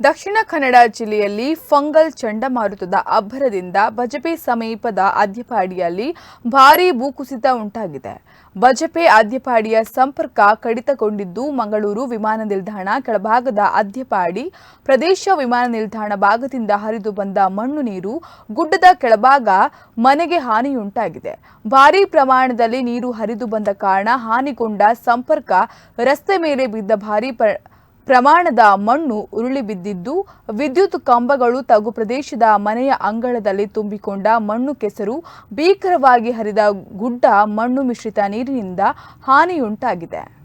ದಕ್ಷಿಣ ಕನ್ನಡ ಜಿಲ್ಲೆಯಲ್ಲಿ ಫಂಗಲ್ ಚಂಡಮಾರುತದ ಅಬ್ಬರದಿಂದ ಬಜಪೆ ಸಮೀಪದ ಅದ್ಯಪಾಡಿಯಲ್ಲಿ ಭಾರೀ ಭೂಕುಸಿತ ಉಂಟಾಗಿದೆ. ಬಜಪೆ ಅದ್ಯಪಾಡಿಯ ಸಂಪರ್ಕ ಕಡಿತಗೊಂಡಿದ್ದು ಮಂಗಳೂರು ವಿಮಾನ ನಿಲ್ದಾಣ ಕೆಳಭಾಗದ ಅದ್ಯಪಾಡಿ ಪ್ರದೇಶ ವಿಮಾನ ನಿಲ್ದಾಣ ಭಾಗದಿಂದ ಹರಿದು ಬಂದ ಮಣ್ಣು ನೀರು ಗುಡ್ಡದ ಕೆಳಭಾಗ ಮನೆಗೆ ಹಾನಿಯುಂಟಾಗಿದೆ. ಭಾರೀ ಪ್ರಮಾಣದಲ್ಲಿ ನೀರು ಹರಿದು ಬಂದ ಕಾರಣ ಹಾನಿಗೊಂಡ ಸಂಪರ್ಕ ರಸ್ತೆ ಮೇಲೆ ಬಿದ್ದ ಭಾರೀ ಪ್ರಮಾಣದ ಮಣ್ಣು ಉರುಳಿ ಬಿದ್ದಿದ್ದು ವಿದ್ಯುತ್ ಕಂಬಗಳು ತಗ್ಗು ಪ್ರದೇಶದ ಮನೆಯ ಅಂಗಳದಲ್ಲಿ ತುಂಬಿಕೊಂಡ ಮಣ್ಣು ಕೆಸರು, ಭೀಕರವಾಗಿ ಹರಿದ ಗುಡ್ಡ ಮಣ್ಣು ಮಿಶ್ರಿತ ನೀರಿನಿಂದ ಹಾನಿಯುಂಟಾಗಿದೆ.